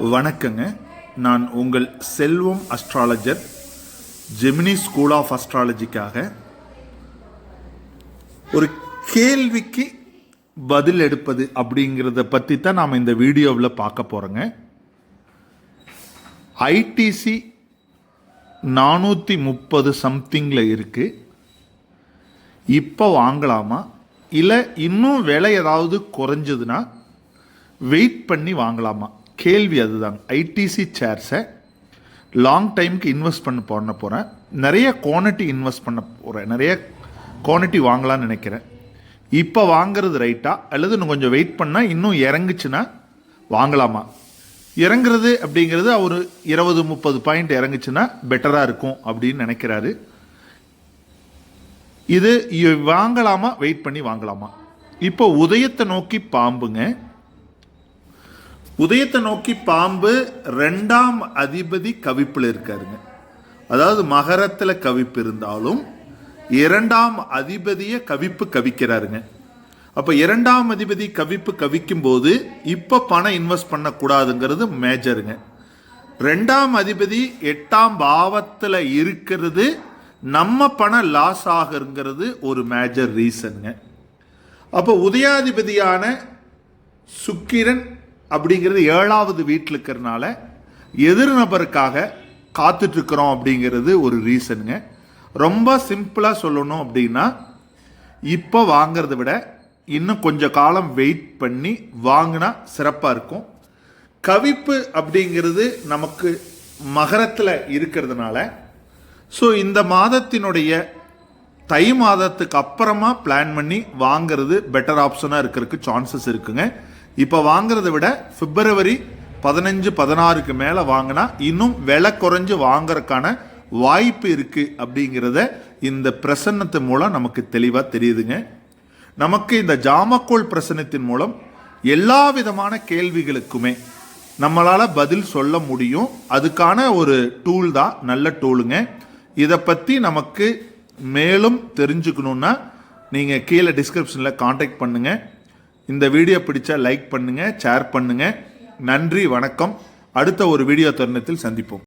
வணக்கங்க. நான் உங்கள் Selvam astrologer Gemini school of அஸ்ட்ராலஜிக்காக ஒரு கேள்விக்கு பதில் எடுப்பது அப்படிங்கிறத பற்றி தான் நாம் இந்த வீடியோவில் பார்க்க போகிறோங்க ஐடிசி நானூற்றி முப்பது சம்திங்கில் இருக்குது இப்போ வாங்கலாமா? இல்லை இன்னும் விலை ஏதாவது குறைஞ்சதுன்னா வெயிட் பண்ணி வாங்கலாமா? கேள்வி அதுதான். ஐடிசி சேர்ஸை லாங் டைமுக்கு இன்வெஸ்ட் பண்ண பண்ண போகிறேன் நிறைய குவான்டிட்டி இன்வெஸ்ட் பண்ண போகிறேன் நிறைய குவான்டிட்டி வாங்கலாம்னு நினைக்கிறேன். இப்போ வாங்குறது ரைட்டா அல்லது இன்னும் கொஞ்சம் வெயிட் பண்ணால் இன்னும் இறங்குச்சுன்னா வாங்கலாமா? இறங்குறது அப்படிங்கிறது அவர் இருபது முப்பது பாயிண்ட் இறங்குச்சுன்னா பெட்டராக இருக்கும் அப்படின்னு நினைக்கிறாரு. இது வாங்கலாமா? வெயிட் பண்ணி வாங்கலாமா? இப்போ உதயத்தை நோக்கி பாம்புங்க. உதயத்தை நோக்கி பாம்பு ரெண்டாம் அதிபதி கவிப்பில் இருக்காருங்க. அதாவது மகரத்தில் கவிப்பு இருந்தாலும் இரண்டாம் அதிபதியை கவிப்பு கவிக்கிறாருங்க. அப்போ இரண்டாம் அதிபதி கவிப்பு கவிக்கும் போது இப்போ பணம் இன்வெஸ்ட் பண்ணக்கூடாதுங்கிறது மேஜருங்க. ரெண்டாம் அதிபதி எட்டாம் பாவத்தில் இருக்கிறது நம்ம பணம் லாஸ் ஆகுங்கிறது ஒரு மேஜர் ரீசனுங்க அப்போ உதயாதிபதியான சுக்கிரன் அப்படிங்கிறது ஏழாவது வீட்டில் இருக்கிறனால எதிர் நபருக்காக காத்துட்ருக்குறோம் அப்படிங்கிறது ஒரு ரீசனுங்க. ரொம்ப சிம்பிளாக சொல்லணும் அப்படின்னா இப்போ வாங்கிறத விட இன்னும் கொஞ்சம் காலம் வெயிட் பண்ணி வாங்கினா சிறப்பாக இருக்கும். கவிப்பு அப்படிங்கிறது நமக்கு மகரத்தில் இருக்கிறதுனால ஸோ இந்த மாதத்தினுடைய தை மாதத்துக்கு அப்புறமா பிளான் பண்ணி வாங்கிறது பெட்டர் ஆப்ஷனாக இருக்கிறதுக்கு சான்சஸ் இருக்குங்க. இப்போ வாங்குறத விட பிப்ரவரி பதினஞ்சு பதினாறுக்கு மேலே வாங்கினா இன்னும் விலை குறைஞ்சு வாங்குறதுக்கான வாய்ப்பு இருக்குது அப்படிங்கிறத இந்த பிரசன்னத்து மூலம் நமக்கு தெளிவாக தெரியுதுங்க. நமக்கு இந்த ஜாமக்கோல் பிரசனத்தின் மூலம் எல்லா விதமான கேள்விகளுக்குமே நம்மளால் பதில் சொல்ல முடியும். அதுக்கான ஒரு டூல் தான் நல்ல டூலுங்க இதை பற்றி நமக்கு மேலும் தெரிஞ்சுக்கணுன்னா நீங்கள் கீழே டிஸ்கிரிப்ஷனில் காண்டாக்ட் பண்ணுங்கள் இந்த வீடியோ பிடிச்சா லைக் பண்ணுங்கள் ஷேர் பண்ணுங்கள் நன்றி வணக்கம். அடுத்த ஒரு வீடியோ தருணத்தில் சந்திப்போம்.